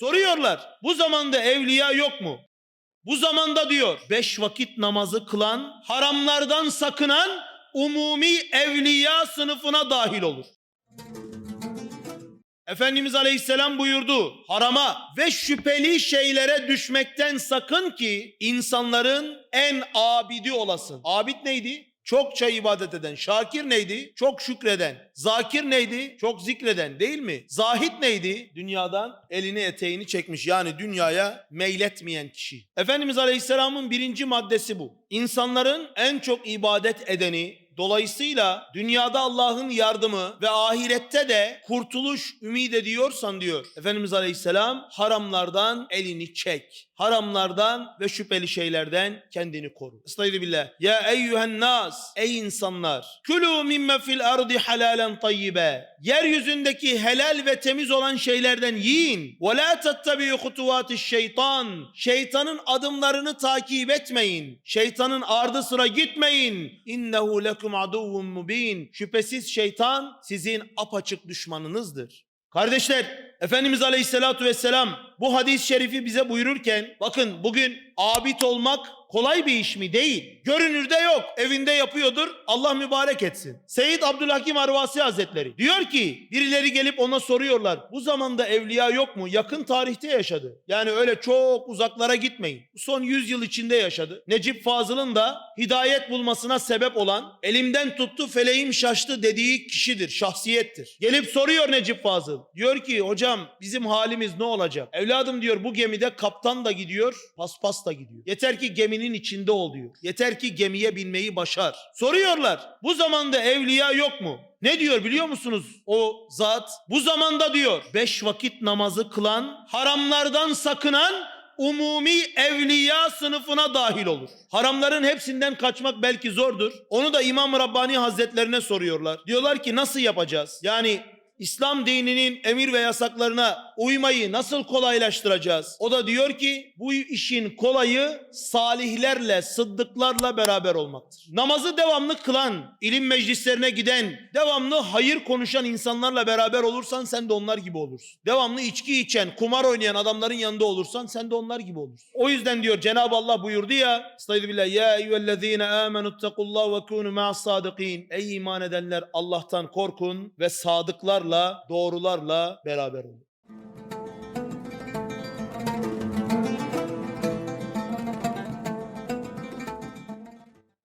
Soruyorlar. Bu zamanda evliya yok mu? Bu zamanda diyor beş vakit namazı kılan, haramlardan sakınan umumi evliya sınıfına dahil olur. Efendimiz Aleyhisselam buyurdu. Harama ve şüpheli şeylere düşmekten sakın ki insanların en abidi olasın. Abid neydi? Çokça ibadet eden. Şakir neydi? Çok şükreden. Zakir neydi? Çok zikreden değil mi? Zahit neydi? Dünyadan elini eteğini çekmiş. Yani dünyaya meyletmeyen kişi. Efendimiz Aleyhisselam'ın birinci maddesi bu. İnsanların en çok ibadet edeni, Dolayısıyla dünyada Allah'ın yardımı ve ahirette de kurtuluş ümit ediyorsan diyor Efendimiz Aleyhisselam haramlardan elini çek. Haramlardan ve şüpheli şeylerden kendini koru. Estaizu billah. Ya eyyühen nas. Ey insanlar. Külü mimme fil ardi halalen tayyibe. Yeryüzündeki helal ve temiz olan şeylerden yiyin. Ve la tettebi'u hutuvatiş şeytan. Şeytanın adımlarını takip etmeyin. Şeytanın ardı sıra gitmeyin. İnnehu lekum aduvvun mubin. Şüphesiz şeytan sizin apaçık düşmanınızdır. Kardeşler, Efendimiz Aleyhisselatü Vesselam bu hadis-i şerifi bize buyururken bakın bugün abid olmak kolay bir iş mi? Değil. Görünürde yok. Evinde yapıyordur. Allah mübarek etsin. Seyyid Abdülhakim Arvasi Hazretleri diyor ki birileri gelip ona soruyorlar. Bu zamanda evliya yok mu? Yakın tarihte yaşadı. Yani öyle çok uzaklara gitmeyin. Son 100 yıl içinde yaşadı. Necip Fazıl'ın da hidayet bulmasına sebep olan elimden tuttu feleğim şaştı dediği kişidir, şahsiyettir. Gelip soruyor Necip Fazıl. Diyor ki hocam bizim halimiz ne olacak? Evladım diyor bu gemide kaptan da gidiyor, paspas da gidiyor. Yeter ki geminin içinde ol diyor. Yeter ki gemiye binmeyi başar. Soruyorlar bu zamanda evliya yok mu? Ne diyor biliyor musunuz o zat? Bu zamanda diyor beş vakit namazı kılan, haramlardan sakınan umumi evliya sınıfına dahil olur. Haramların hepsinden kaçmak belki zordur. Onu da İmam Rabbani Hazretlerine soruyorlar. Diyorlar ki nasıl yapacağız? Yani İslam dininin emir ve yasaklarına uymayı nasıl kolaylaştıracağız? O da diyor ki bu işin kolayı salihlerle, sıddıklarla beraber olmaktır. Namazı devamlı kılan, ilim meclislerine giden, devamlı hayır konuşan insanlarla beraber olursan sen de onlar gibi olursun. Devamlı içki içen, kumar oynayan adamların yanında olursan sen de onlar gibi olursun. O yüzden diyor Cenab-ı Allah buyurdu ya, Estaizu billah, ya eyyühellezine amenu tekullah ve kunu ma'as sadıkin. Ey iman edenler Allah'tan korkun ve sadıklarla, doğrularla beraber olun.